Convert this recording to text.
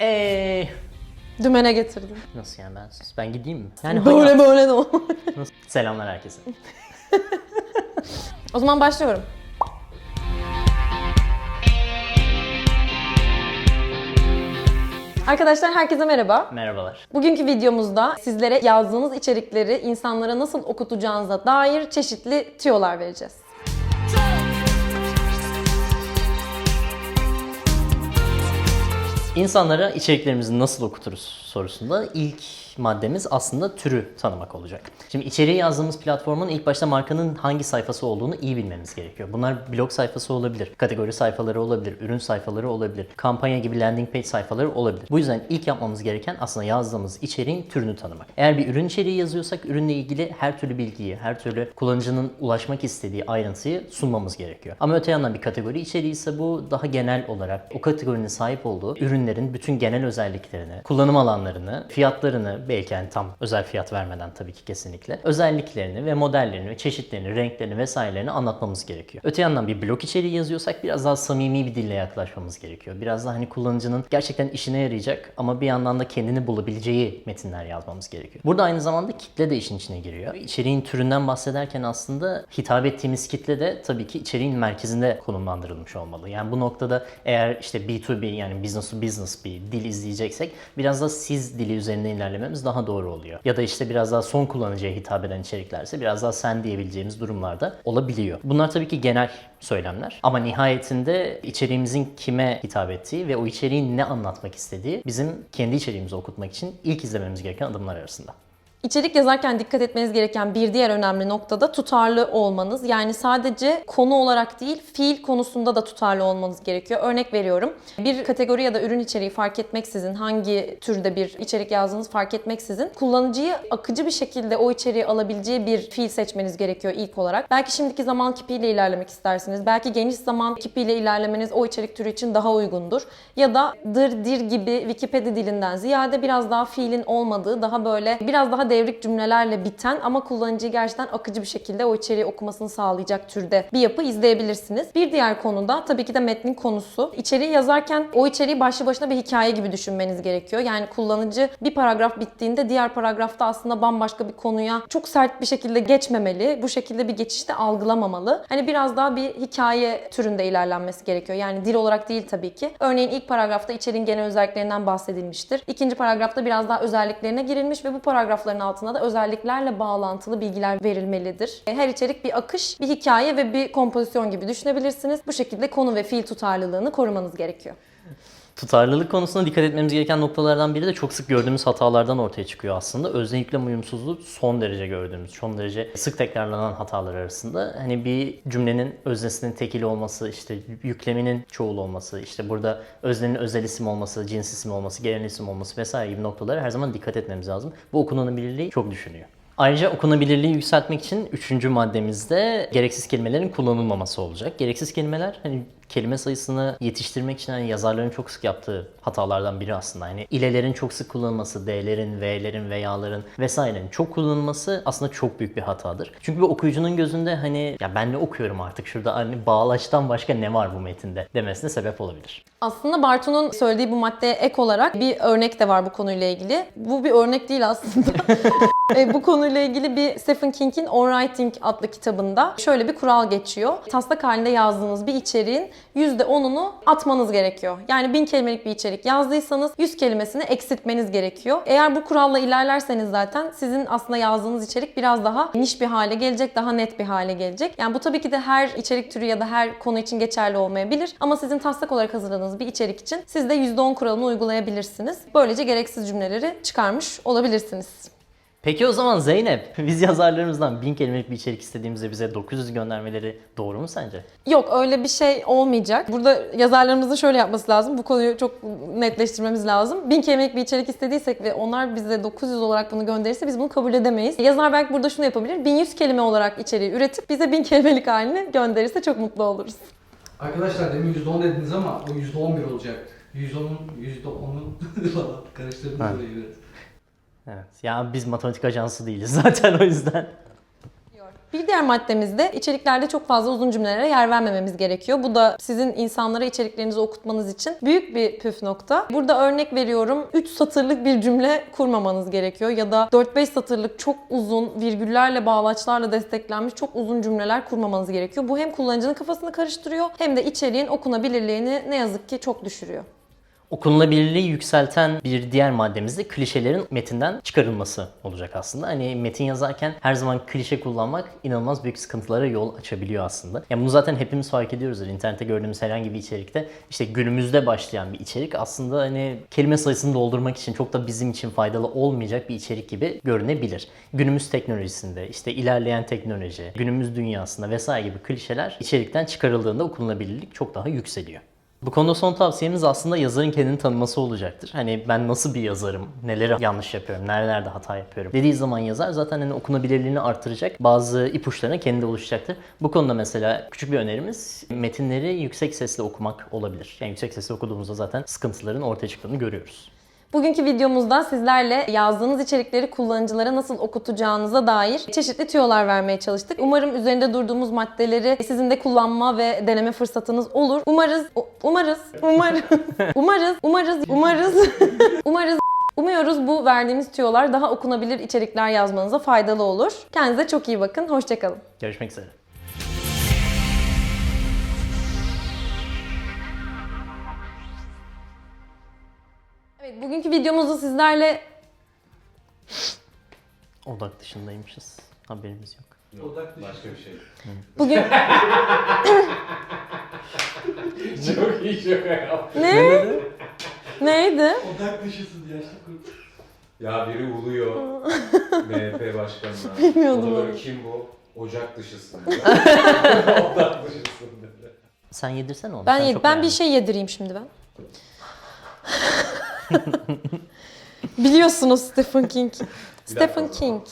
Eee Dümene getirdim. nasıl yani ben ben gideyim mi? Yani Böyle hayat- böyle de o. Nasıl? Selamlar herkese. O zaman başlıyorum. Arkadaşlar herkese merhaba. Merhabalar. Bugünkü videomuzda sizlere yazdığınız içerikleri insanlara nasıl okutacağınıza dair çeşitli tüyolar vereceğiz. İnsanlara içeriklerimizi nasıl okuturuz sorusunda ilk maddemiz aslında türü tanımak olacak. Şimdi içeriği yazdığımız platformun ilk başta markanın hangi sayfası olduğunu iyi bilmemiz gerekiyor. Bunlar blog sayfası olabilir, kategori sayfaları olabilir, ürün sayfaları olabilir, kampanya gibi landing page sayfaları olabilir. Bu yüzden ilk yapmamız gereken aslında yazdığımız içeriğin türünü tanımak. Eğer bir ürün içeriği yazıyorsak ürünle ilgili her türlü bilgiyi, her türlü kullanıcının ulaşmak istediği ayrıntıyı sunmamız gerekiyor. Ama öte yandan bir kategori içeriği ise bu daha genel olarak o kategorinin sahip olduğu ürünlerin bütün genel özelliklerini, kullanım alanlarını, fiyatlarını belki yani tam özel fiyat vermeden tabii ki kesinlikle özelliklerini ve modellerini ve çeşitlerini, renklerini vesairelerini anlatmamız gerekiyor. Öte yandan bir blog içeriği yazıyorsak biraz daha samimi bir dille yaklaşmamız gerekiyor. Biraz daha hani kullanıcının gerçekten işine yarayacak ama bir yandan da kendini bulabileceği metinler yazmamız gerekiyor. Burada aynı zamanda kitle de işin içine giriyor. İçeriğin türünden bahsederken aslında hitap ettiğimiz kitle de tabii ki içeriğin merkezinde konumlandırılmış olmalı. Yani bu noktada eğer işte B2B yani business to business bir dil izleyeceksek biraz da siz dili üzerinde ilerlememiz daha doğru oluyor. Ya da işte biraz daha son kullanıcıya hitap eden içeriklerse biraz daha sen diyebileceğimiz durumlarda olabiliyor. Bunlar tabii ki genel söylemler ama nihayetinde içeriğimizin kime hitap ettiği ve o içeriğin ne anlatmak istediği bizim kendi içeriğimizi okutmak için ilk izlememiz gereken adımlar arasında. İçerik yazarken dikkat etmeniz gereken bir diğer önemli nokta da tutarlı olmanız. Yani sadece konu olarak değil, fiil konusunda da tutarlı olmanız gerekiyor. Örnek veriyorum. Bir kategori ya da ürün içeriği fark etmeksizin, hangi türde bir içerik yazdığınız fark etmeksizin kullanıcıyı akıcı bir şekilde o içeriği alabileceği bir fiil seçmeniz gerekiyor ilk olarak. Belki şimdiki zaman kipiyle ilerlemek istersiniz. Belki geniş zaman kipiyle ilerlemeniz o içerik türü için daha uygundur. Ya da dır, dir gibi Wikipedia dilinden ziyade biraz daha fiilin olmadığı, daha böyle biraz daha devrik cümlelerle biten ama kullanıcıyı gerçekten akıcı bir şekilde o içeriği okumasını sağlayacak türde bir yapı izleyebilirsiniz. Bir diğer konu da tabii ki de metnin konusu. İçeriği yazarken o içeriği başlı başına bir hikaye gibi düşünmeniz gerekiyor. Yani kullanıcı bir paragraf bittiğinde diğer paragrafta aslında bambaşka bir konuya çok sert bir şekilde geçmemeli. Bu şekilde bir geçişte algılamamalı. Hani biraz daha bir hikaye türünde ilerlenmesi gerekiyor. Yani dil olarak değil tabii ki. Örneğin ilk paragrafta içeriğin genel özelliklerinden bahsedilmiştir. İkinci paragrafta biraz daha özelliklerine girilmiş ve bu paragrafların altına da özelliklerle bağlantılı bilgiler verilmelidir. Her içerik bir akış, bir hikaye ve bir kompozisyon gibi düşünebilirsiniz. Bu şekilde konu ve fiil tutarlılığını korumanız gerekiyor. Tutarlılık konusunda dikkat etmemiz gereken noktalardan biri de çok sık gördüğümüz hatalardan ortaya çıkıyor aslında. Özne yüklem uyumsuzluğu son derece gördüğümüz, son derece sık tekrarlanan hatalar arasında. Hani bir cümlenin öznesinin tekili olması, işte yükleminin çoğul olması, işte burada öznenin özel isim olması, cins isim olması, genel isim olması vesaire gibi noktalara her zaman dikkat etmemiz lazım. Bu okunabilirliği çok düşünüyor. Ayrıca okunabilirliği yükseltmek için üçüncü maddemizde gereksiz kelimelerin kullanılmaması olacak. Gereksiz kelimeler hani kelime sayısını yetiştirmek için hani yazarların çok sık yaptığı hatalardan biri aslında. Hani ilelerin çok sık kullanılması, D'lerin, V'lerin, veyaların vesairenin çok kullanılması aslında çok büyük bir hatadır. Çünkü bir okuyucunun gözünde hani ya ben ne okuyorum artık şurada hani bağlaçtan başka ne var bu metinde demesine sebep olabilir. Aslında Bartu'nun söylediği bu maddeye ek olarak bir örnek de var bu konuyla ilgili. Bu bir örnek değil aslında. E, bu konuyla ilgili bir Stephen King'in On Writing adlı kitabında şöyle bir kural geçiyor. Taslak halinde yazdığınız bir içeriğin %10'unu atmanız gerekiyor. Yani 1000 kelimelik bir içerik yazdıysanız 100 kelimesini eksiltmeniz gerekiyor. Eğer bu kuralla ilerlerseniz zaten sizin aslında yazdığınız içerik biraz daha niş bir hale gelecek, daha net bir hale gelecek. Yani bu tabii ki de her içerik türü ya da her konu için geçerli olmayabilir. Ama sizin taslak olarak hazırladığınız bir içerik için siz de %10 kuralını uygulayabilirsiniz. Böylece gereksiz cümleleri çıkarmış olabilirsiniz. Peki o zaman Zeynep, biz yazarlarımızdan 1000 kelimelik bir içerik istediğimizde bize 900 göndermeleri doğru mu sence? Yok öyle bir şey olmayacak. Burada yazarlarımızın şöyle yapması lazım. Bu konuyu çok netleştirmemiz lazım. 1000 kelimelik bir içerik istediysek ve onlar bize 900 olarak bunu gönderirse biz bunu kabul edemeyiz. Yazar belki burada şunu yapabilir. 1100 kelime olarak içeriği üretip bize 1000 kelimelik halini gönderirse çok mutlu oluruz. Arkadaşlar demin %10 dediniz ama o %11 olacak. %10'un %10'un karıştırdınız orayı biraz. Evet. Ya biz matematik ajansı değiliz zaten o yüzden. Bir diğer maddemiz de içeriklerde çok fazla uzun cümlelere yer vermememiz gerekiyor. Bu da sizin insanlara içeriklerinizi okutmanız için büyük bir püf nokta. Burada örnek veriyorum 3 satırlık bir cümle kurmamanız gerekiyor ya da 4-5 satırlık çok uzun virgüllerle bağlaçlarla desteklenmiş çok uzun cümleler kurmamanız gerekiyor. Bu hem kullanıcının kafasını karıştırıyor hem de içeriğin okunabilirliğini ne yazık ki çok düşürüyor. Okunulabilirliği yükselten bir diğer maddemiz de klişelerin metinden çıkarılması olacak aslında. Hani metin yazarken her zaman klişe kullanmak inanılmaz büyük sıkıntılara yol açabiliyor aslında. Yani bunu zaten hepimiz fark ediyoruzdur. İnternette gördüğümüz herhangi bir içerikte işte günümüzde başlayan bir içerik aslında hani kelime sayısını doldurmak için çok da bizim için faydalı olmayacak bir içerik gibi görünebilir. Günümüz teknolojisinde işte ilerleyen teknoloji, günümüz dünyasında vesaire gibi klişeler içerikten çıkarıldığında okunulabilirlik çok daha yükseliyor. Bu konuda son tavsiyemiz aslında yazarın kendini tanıması olacaktır. Hani ben nasıl bir yazarım, neleri yanlış yapıyorum, nerelerde hata yapıyorum dediği zaman yazar zaten hani okunabilirliğini artıracak bazı ipuçlarına kendi oluşacaktır. Bu konuda mesela küçük bir önerimiz metinleri yüksek sesle okumak olabilir. Yani yüksek sesle okuduğumuzda zaten sıkıntıların ortaya çıktığını görüyoruz. Bugünkü videomuzda sizlerle yazdığınız içerikleri kullanıcılara nasıl okutacağınıza dair çeşitli tüyolar vermeye çalıştık. Umarım üzerinde durduğumuz maddeleri sizin de kullanma ve deneme fırsatınız olur. Umarız, umarız, umarız, umarız, umarız, umarız, umarız Umuyoruz bu verdiğimiz tüyolar daha okunabilir içerikler yazmanıza faydalı olur. Kendinize çok iyi bakın. Hoşçakalın. Görüşmek üzere. Evet, bugünkü videomuzda sizlerle Odak dışındaymışız. Haberimiz yok. Odak dışı. Başka bir şey. bugün Çok iyi şaka yaptın. ne? Neydi? Odak dışısın yaşlı kurt. Ya biri uluyor. MHP başkanına. Bilmiyordum O da böyle, onu. kim bu? Ocak dışısın. Odak dışısın dedi. Sen yedirsene onu. Ben Sen yed- çok ben beğendin. bir şey yedireyim şimdi ben. Biliyorsunuz Stephen King. Stephen. King.